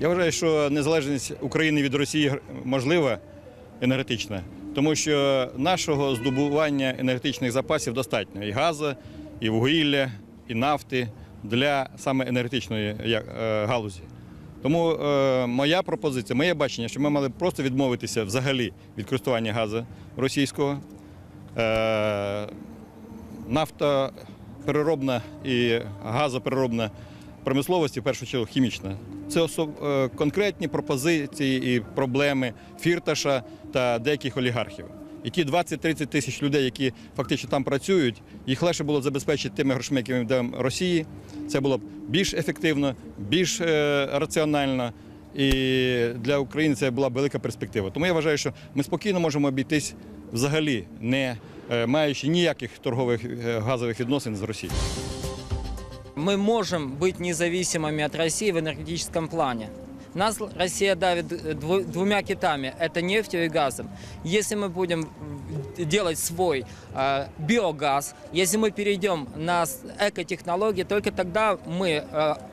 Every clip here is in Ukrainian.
Я вважаю, що незалежність України від Росії можлива енергетична, тому що нашого здобування енергетичних запасів достатньо і газу, і вугілля, і нафти для саме енергетичної е, галузі. Тому е, моя пропозиція, моє бачення, що ми мали просто відмовитися взагалі від користування газу російського. Е, нафтопереробна і газопереробна промисловості, в першу чергу хімічна. Це особ- е, конкретні пропозиції і проблеми фірташа та деяких олігархів. І ті 20-30 тисяч людей, які фактично там працюють, їх легше було забезпечити тими грошима, які ми даємо Росії. Це було б більш ефективно, більш е, раціонально. І для України це була б велика перспектива. Тому я вважаю, що ми спокійно можемо обійтись взагалі, не е, маючи ніяких торгових е, газових відносин з Росією. Мы можем быть независимыми от России в энергетическом плане. Нас Россия давит дву- двумя китами – это нефтью и газом. Если мы будем делать свой э, биогаз, если мы перейдем на экотехнологии, только тогда мы, э,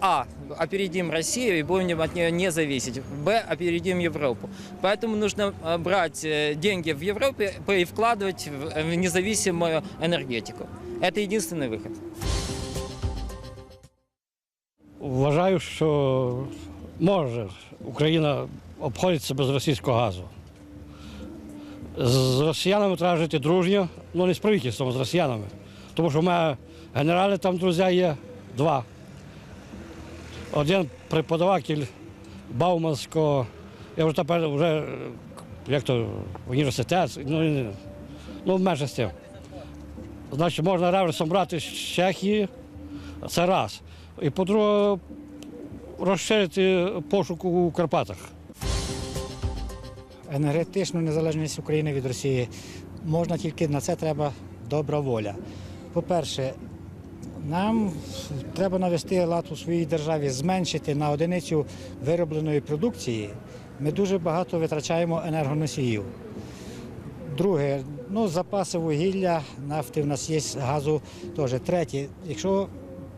а, опередим Россию и будем от нее не зависеть, б, опередим Европу. Поэтому нужно э, брать э, деньги в Европе и вкладывать в независимую энергетику. Это единственный выход. Вважаю, що може Україна обходиться без російського газу. З росіянами треба жити дружньо, ну не з правительством, з росіянами. Тому що в мене генерали там друзі є два. Один преподаватель Бауманського, я вже тепер вже як то університет, ну, ну майже з тим. Значить, можна реверсом брати з Чехії, це раз. І по-друге, розширити пошук у Карпатах. енергетичну незалежність України від Росії можна тільки на це треба добра воля. По-перше, нам треба навести лад у своїй державі, зменшити на одиницю виробленої продукції. Ми дуже багато витрачаємо енергоносіїв. Друге, ну, запаси вугілля, нафти в нас є, газу теж. Третє, якщо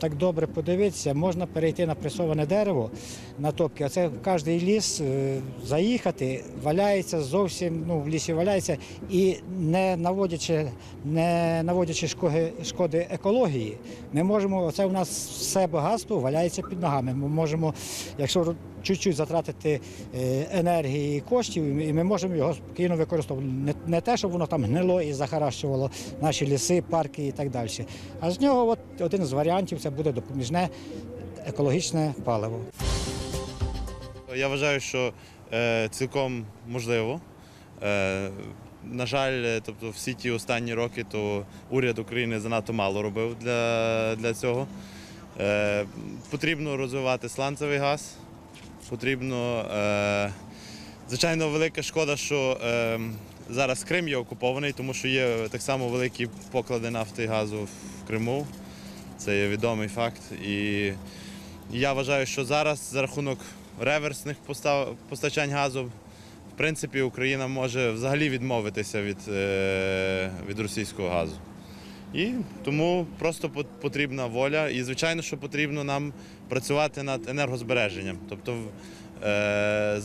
так добре подивитися, можна перейти на пресоване дерево на топки. А це в кожний ліс е, заїхати, валяється зовсім, ну, в лісі валяється і не наводячи, не наводячи шкоди, шкоди екології, ми можемо, це у нас все багатство валяється під ногами. Ми можемо, якщо чуть-чуть затратити е, енергії і коштів, і ми- можемо його спокійно використовувати. Не, те, щоб воно там гнило і захаращувало наші ліси, парки і так далі. А з нього от один з варіантів це буде допоміжне екологічне паливо. Я вважаю, що е, цілком можливо. Е, на жаль, тобто всі ті останні роки то уряд України занадто мало робив для, для цього. Е, потрібно розвивати сланцевий газ. Потрібно, е, звичайно, велика шкода, що е, зараз Крим є окупований, тому що є так само великі поклади нафти і газу в Криму. Це є відомий факт. І я вважаю, що зараз за рахунок реверсних постачань газу, в принципі, Україна може взагалі відмовитися від, е, від російського газу. І тому просто потрібна воля. І, звичайно, що потрібно нам працювати над енергозбереженням. Тобто, е,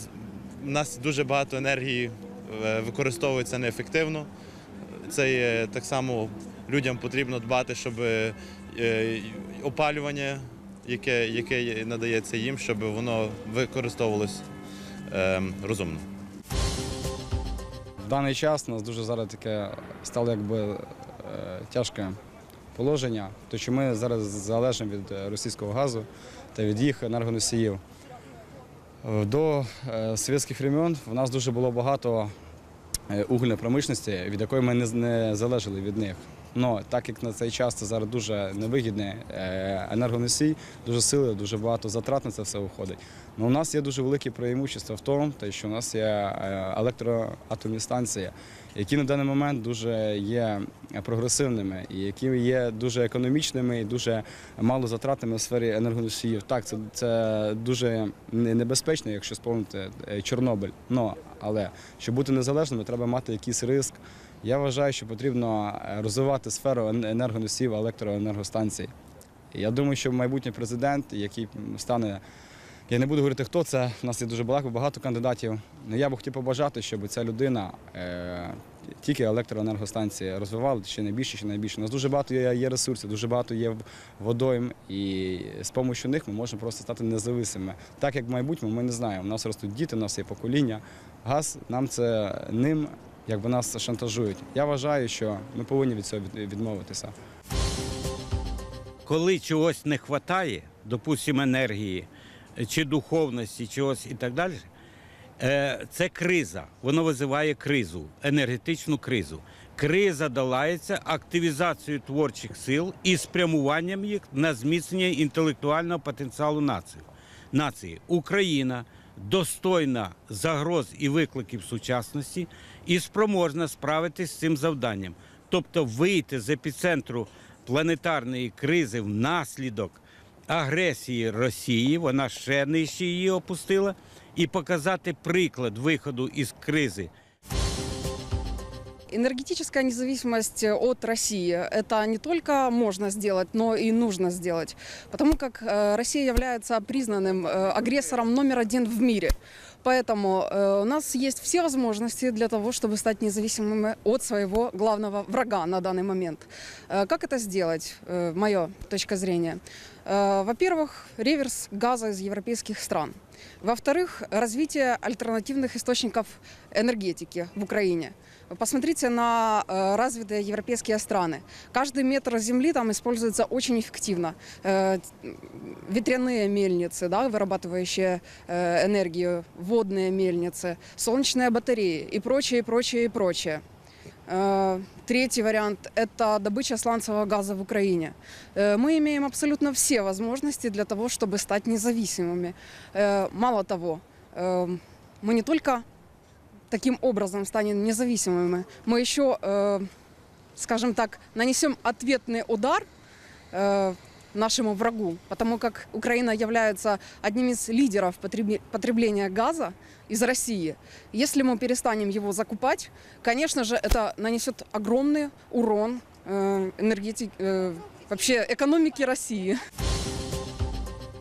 у нас дуже багато енергії е, використовується неефективно. Це є так само людям потрібно дбати, щоб е, опалювання, яке, яке надається їм, щоб воно використовувалось е, розумно. В даний час у нас дуже зараз таке стало якби е, тяжке положення, тому що ми зараз залежимо від е, російського газу та від їх енергоносіїв. Е, До е, совєтських времен в нас дуже було багато е, угільної промишленості, від якої ми не, залежали від них. Но так як на цей час це зараз дуже невигідний е, енергоносій, дуже сили, дуже багато затрат на це все виходить. Ну, у нас є дуже велике преимущество в тому, що у нас є е, електроатомні станції, які на даний момент дуже є прогресивними і які є дуже економічними і дуже мало затратними в сфері енергоносіїв. Так, це, це дуже небезпечно, якщо спомнити е, Чорнобиль. Но, але щоб бути незалежними, треба мати якийсь риск. Я вважаю, що потрібно е, розвивати сферу енергоносіїв електроенергостанцій. Я думаю, що майбутній президент, який стане Я не буду говорити, хто це. У нас є дуже багато, кандидатів. Ну, Я би хотів побажати, щоб ця людина е, тільки електроенергостанції розвивала ще найбільше, ще найбільше. У нас дуже багато є, ресурсів, дуже багато є водойм, і з допомогою них ми можемо просто стати независимими. Так як в майбутньому ми не знаємо. У нас ростуть діти, у нас є покоління. Газ нам це ним, якби нас шантажують. Я вважаю, що ми повинні від цього відмовитися. коли чогось не вистачає, допустимо, енергії чи духовності, чогось і так далі, е, це криза. Воно визиває кризу, енергетичну кризу. Криза долається активізацією творчих сил і спрямуванням їх на зміцнення інтелектуального потенціалу нації. нації. Україна достойна загроз і викликів сучасності і спроможна справитись з цим завданням, тобто вийти з епіцентру планетарної кризи внаслідок агресії Росії, вона ще нижче її опустила, і показати приклад виходу із кризи. Энергетическая независимость от России – это не только можно сделать, но и нужно сделать, потому как э, Россия является признанным э, агрессором номер один в мире. Поэтому э, у нас есть все возможности для того, чтобы стать независимыми от своего главного врага на данный момент. Э, Как это сделать, э, моя точка зрения? Э, Во-первых, реверс газа из европейских стран. Во-вторых, развитие альтернативных источников энергетики в Украине. Посмотрите на э, развитые европейские страны. Каждый метр земли там используется очень эффективно. Э, ветряные мельницы, да, вырабатывающие э, энергию, водные мельницы, солнечные батареи и прочее, прочее, и прочее. Третий вариант – это добыча сланцевого газа в Украине. Мы имеем абсолютно все возможности для того, чтобы стать независимыми. Мало того, э, мы не только таким образом станем независимыми, мы еще, э, скажем так, нанесем ответный удар э, нашему врагу, потому как Украина является одним из лидеров потребе- потребления газа из России. Если мы перестанем его закупать, конечно же, это нанесет огромный урон э, энергетик, э, вообще экономике России.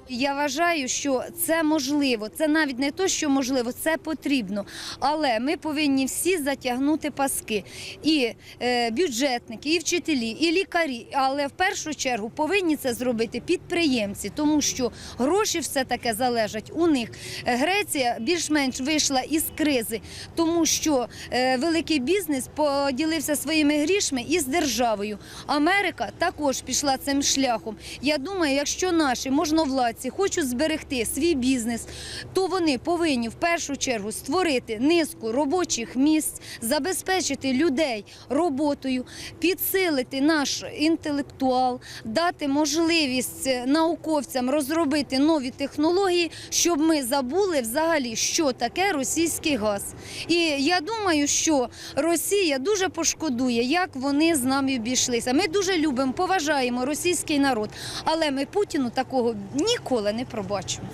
Я вважаю, що це можливо. Це навіть не то, що можливо, це потрібно. Але ми повинні всі затягнути паски. І е, бюджетники, і вчителі, і лікарі. Але в першу чергу повинні це зробити підприємці, тому що гроші все таке залежать у них. Греція більш-менш вийшла із кризи, тому що е, великий бізнес поділився своїми грішми із державою. Америка також пішла цим шляхом. Я думаю, якщо наші можновладці хочуть зберегти свій бізнес, то вони повинні в першу чергу створити низку робочих місць, забезпечити людей роботою, підсилити наш інтелектуал, дати можливість е, науковцям розробити нові технології, щоб ми забули взагалі, що таке російський газ. І я думаю, що Росія дуже пошкодує, як вони з нами обійшлися. Ми дуже любимо, поважаємо російський народ, але ми Путіну такого ніколи не пробачимо.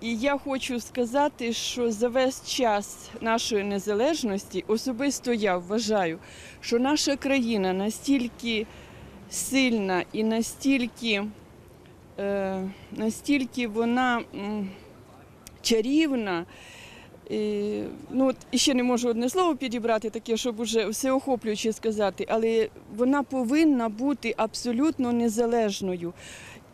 І я хочу сказати, що за весь час нашої незалежності особисто я вважаю, що наша країна настільки сильна і настільки, е, настільки вона м, чарівна. І, ну, от, ще не можу одне слово підібрати, таке, щоб уже всеохоплююче сказати, але вона повинна бути абсолютно незалежною.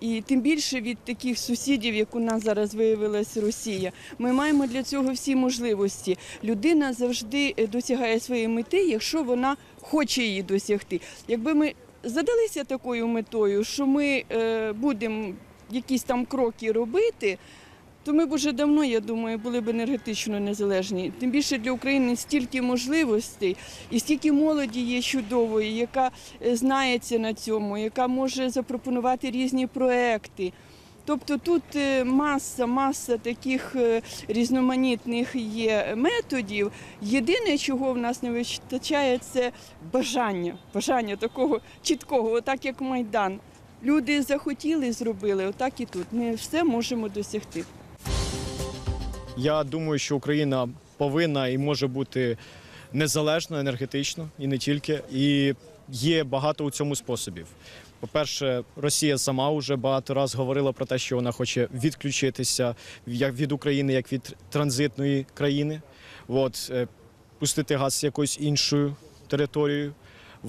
І тим більше від таких сусідів, як у нас зараз виявилась Росія. Ми маємо для цього всі можливості. Людина завжди е, досягає своєї мети, якщо вона хоче її досягти. Якби ми задалися такою метою, що ми е, будемо якісь там кроки робити. То ми б уже давно, я думаю, були б енергетично незалежні. Тим більше для України стільки можливостей і стільки молоді є чудової, яка е, знається на цьому, яка може запропонувати різні проекти. Тобто тут е, маса, маса таких е, різноманітних є методів. Єдине, чого в нас не вистачає, це бажання. Бажання такого чіткого, отак як Майдан. Люди захотіли, зробили, отак і тут. Ми все можемо досягти. Я думаю, що Україна повинна і може бути незалежна енергетично і не тільки. І є багато у цьому способів. По-перше, Росія сама вже багато разів говорила про те, що вона хоче відключитися як від України, як від транзитної країни. От, е, пустити газ якоюсь іншою територією.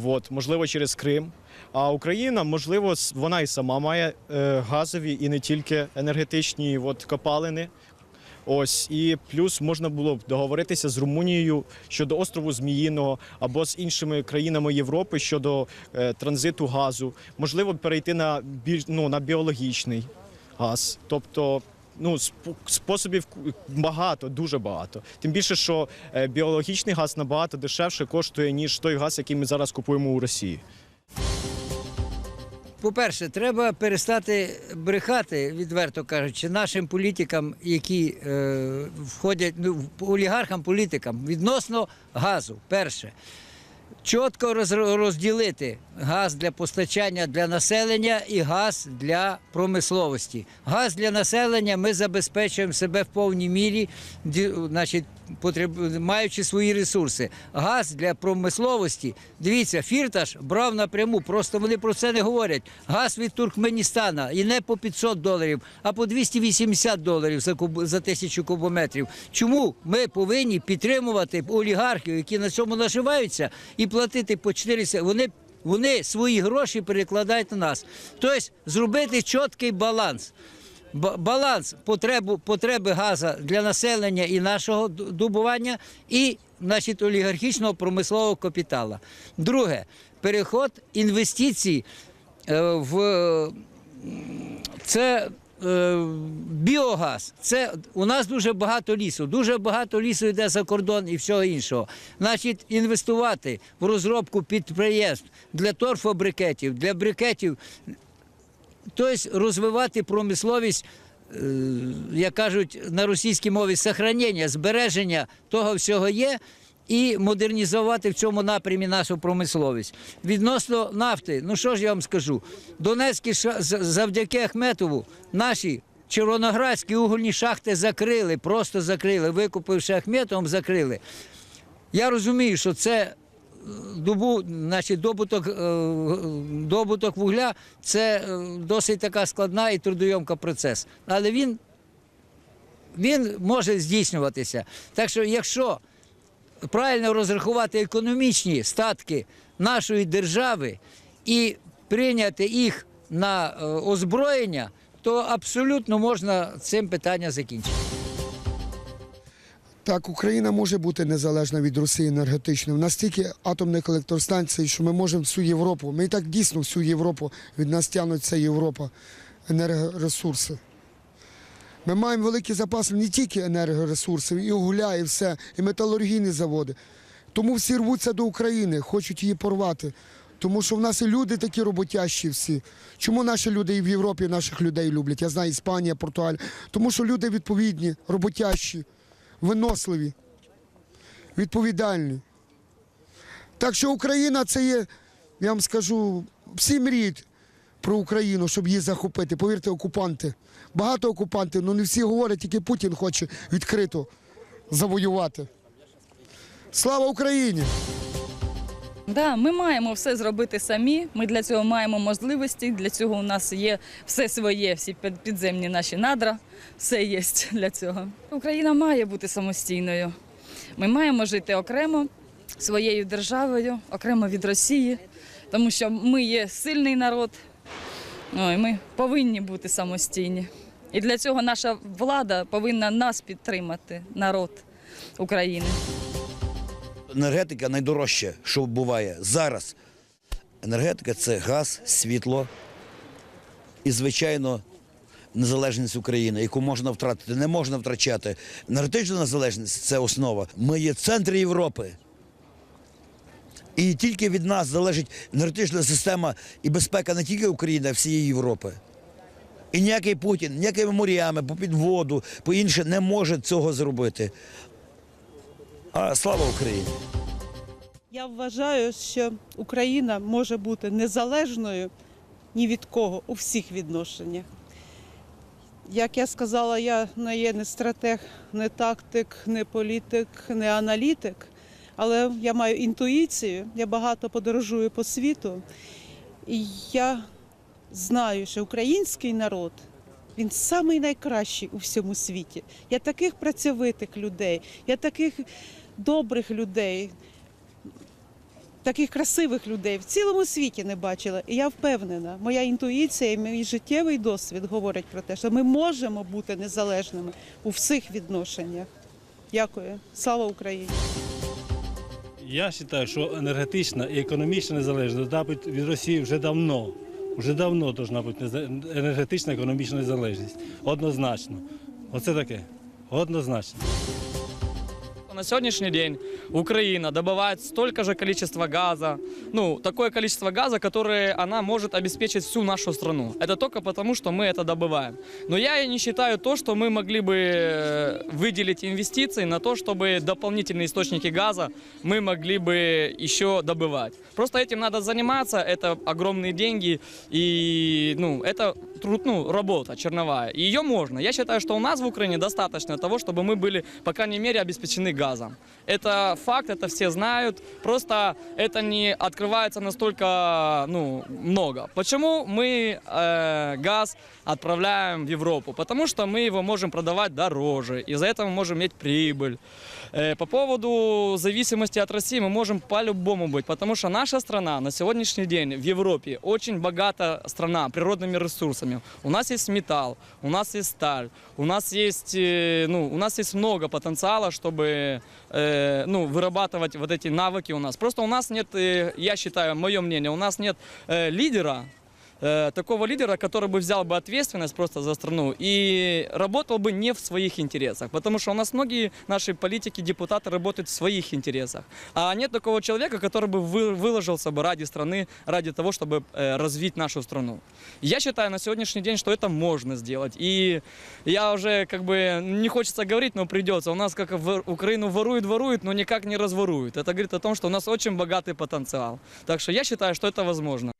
От, можливо, через Крим. А Україна, можливо, вона і сама має е, газові і не тільки енергетичні от, копалини. Ось і плюс можна було б договоритися з Румунією щодо острову Зміїного або з іншими країнами Європи щодо е, транзиту газу. Можливо, перейти на більш ну, на біологічний газ. Тобто, ну спо- способів багато, дуже багато. Тим більше, що е, біологічний газ набагато дешевше коштує ніж той газ, який ми зараз купуємо у Росії. По-перше, треба перестати брехати, відверто кажучи, нашим політикам, які е, входять ну, олігархам, політикам відносно газу. Перше, чітко розділити газ для постачання для населення і газ для промисловості. Газ для населення ми забезпечуємо себе в повній мірі, значить, маючи свої ресурси. Газ для промисловості. Дивіться, Фірташ брав напряму, просто вони про це не говорять. Газ від Туркменістана і не по 500 доларів, а по 280 доларів за, куб... за тисячу кубометрів. Чому ми повинні підтримувати олігархів, які на цьому наживаються, і платити по 400? Вони вони свої гроші перекладають на нас. Тобто зробити чіткий баланс. Ба- Баланс потребу, потреби газу для населення і нашого д- добування, і значить, олігархічного промислового капіталу. Друге, переход інвестицій е, в це е, біогаз. Це у нас дуже багато лісу. Дуже багато лісу йде за кордон і всього іншого. Значить, інвестувати в розробку підприємств для торфобрикетів, для брикетів, тобто розвивати промисловість. е, Як кажуть на російській мові, сохранення, збереження того всього є, і модернізувати в цьому напрямі нашу промисловість. Відносно нафти, ну що ж я вам скажу? Донецькі завдяки Ахметову наші червоноградські угольні шахти закрили, просто закрили, викупивши Ахметовим, закрили. Я розумію, що це добу, значить, добуток, е, добуток вугля це е, досить така складна і трудойомка процес. Але він, він може здійснюватися. Так що, якщо правильно розрахувати економічні статки нашої держави і прийняти їх на е, озброєння, то абсолютно можна цим питання закінчити. Так, Україна може бути незалежна від Росії енергетично. У нас стільки атомних електростанцій, що ми можемо всю Європу. Ми і так дійсно всю Європу від нас тягнуть ця Європа, енергоресурси. Ми маємо великі запаси не тільки енергоресурсів, і угля, і все, і металургійні заводи. Тому всі рвуться до України, хочуть її порвати. Тому що в нас і люди такі роботящі всі. Чому наші люди і в Європі наших людей люблять? Я знаю Іспанія, Португалія. Тому що люди відповідні, роботящі, виносливі, відповідальні. Так що Україна це є, я вам скажу, всі мріють про Україну, щоб її захопити. Повірте, окупанти. Багато окупантів, але не всі говорять, тільки Путін хоче відкрито завоювати. Слава Україні! Да, ми маємо все зробити самі. Ми для цього маємо можливості. Для цього у нас є все своє, всі під- підземні наші надра. Все є для цього. Україна має бути самостійною. Ми маємо жити окремо своєю державою, окремо від Росії, тому що ми є сильний народ. Ну, і ми повинні бути самостійні. І для цього наша влада повинна нас підтримати, народ України. Енергетика найдорожче, що буває зараз. Енергетика це газ, світло і, звичайно, незалежність України, яку можна втратити. Не можна втрачати. Енергетична незалежність це основа. Ми є центр Європи. І тільки від нас залежить енергетична система і безпека не тільки України, а всієї Європи. І ніякий Путін, ніякими морями, по підводу, по інше не може цього зробити. Слава Україні! Я вважаю, що Україна може бути незалежною ні від кого у всіх відношеннях. Як я сказала, я не є не стратег, не тактик, не політик, не аналітик, але я маю інтуїцію, я багато подорожую по світу. І я знаю, що український народ він самий найкращий у всьому світі. Я таких працьовитих людей, я таких добрих людей, таких красивих людей в цілому світі не бачила. І я впевнена, моя інтуїція і мій життєвий досвід говорять про те, що ми можемо бути незалежними у всіх відношеннях. Дякую. Слава Україні! Я вважаю, що енергетична і економічна незалежність бути від Росії вже давно. Вже давно повинна бути енергетична і економічна незалежність. Однозначно. Оце таке. Однозначно. На сегодняшний день Украина добывает столько же количества газа, ну, такое количество газа, которое она может обеспечить всю нашу страну. Это только потому, что мы это добываем. Но я не считаю то, что мы могли бы э, выделить инвестиции на то, чтобы дополнительные источники газа мы могли бы еще добывать. Просто этим надо заниматься, это огромные деньги и, ну, это труд, ну, работа черновая. Ее можно. Я считаю, что у нас в Украине достаточно того, чтобы мы были, по крайней мере, обеспечены газом. Это факт, это все знают. Просто это не открывается настолько ну, много. Почему мы э, газ отправляем в Европу? Потому что мы его можем продавать дороже. Из-за этого мы можем иметь прибыль. Э, По поводу зависимости от России мы можем по-любому быть, потому что наша страна на сегодняшний день в Европе очень богата страна природными ресурсами. У нас есть металл, у нас есть сталь, у нас есть, э, ну, у нас есть много потенциала, чтобы э, ну, вырабатывать вот эти навыки у нас. Просто у нас нет, э, я считаю, мое мнение, у нас нет э, лидера, э, такого лидера, который бы взял бы ответственность просто за страну и работал бы не в своих интересах. Потому что у нас многие наши политики, депутаты работают в своих интересах. А нет такого человека, который бы вы- выложился бы ради страны, ради того, чтобы э, развить нашу страну. Я считаю на сегодняшний день, что это можно сделать. И я уже как бы не хочется говорить, но придется. У нас как в Украину воруют, воруют, но никак не разворуют. Это говорит о том, что у нас очень богатый потенциал. Так что я считаю, что это возможно.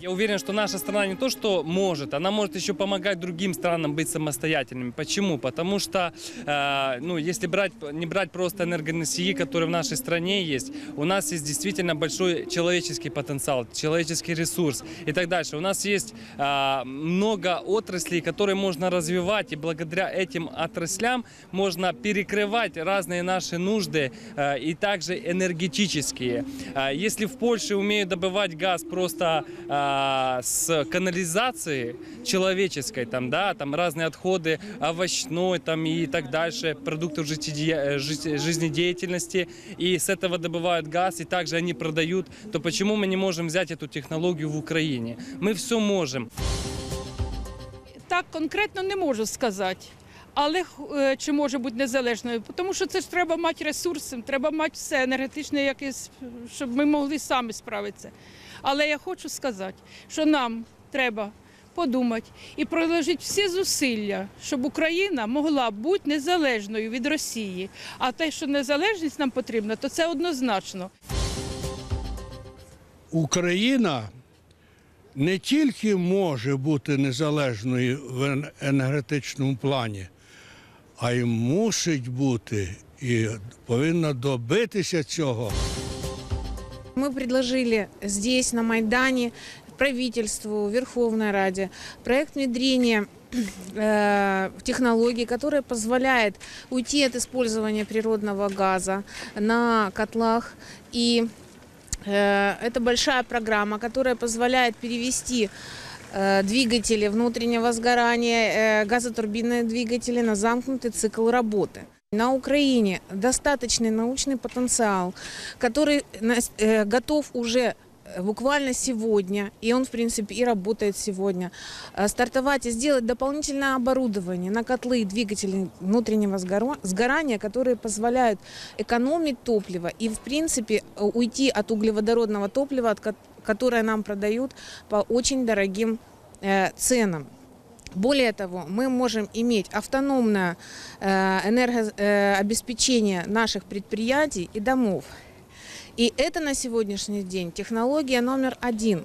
Я уверен, что наша страна не то, что может, она может еще помогать другим странам быть самостоятельными. Почему? Потому что, э, ну, если брать, не брать просто энергоносии, которые в нашей стране есть, у нас есть действительно большой человеческий потенциал, человеческий ресурс и так дальше. У нас есть э, много отраслей, которые можно развивать, и благодаря этим отраслям можно перекрывать разные наши нужды э, и также энергетические. Э, Если в Польше умеют добывать газ просто а, с канализации человеческой, там, да, там разные отходы овощной там, и так дальше, продуктов житидея- э, жи- жизнедеятельности, и с этого добывают газ, и также они продают, то почему мы не можем взять эту технологию в Украине? Мы все можем. Так конкретно не можу сказати. Але е, чи може бути незалежною? Тому що це ж треба мати ресурси, треба мати все енергетичне, якесь, щоб ми могли самі справитися. Але я хочу сказати, що нам треба подумати і приложити всі зусилля, щоб Україна могла бути незалежною від Росії. А те, що незалежність нам потрібна, то це однозначно. Україна не тільки може бути незалежною в енергетичному плані, а й мусить бути і повинна добитися цього. Мы предложили здесь, на Майдане, правительству, Верховной Раде проект внедрения э, технологий, которая позволяет уйти от использования природного газа на котлах. И э, это большая программа, которая позволяет перевести двигатели внутреннего сгорания, э, газотурбинные двигатели на замкнутый цикл работы. На Украине достаточный научный потенциал, который э, готов уже э, буквально сегодня, и он, в принципе, и работает сегодня, э, стартовать и сделать дополнительное оборудование на котлы и двигатели внутреннего сгорания, которые позволяют экономить топливо и, в принципе, э, уйти от углеводородного топлива, от ко- которое нам продают по очень дорогим э, ценам. Более того, мы можем иметь автономное э, энергообеспечение наших предприятий и домов. И это на сегодняшний день технология номер один.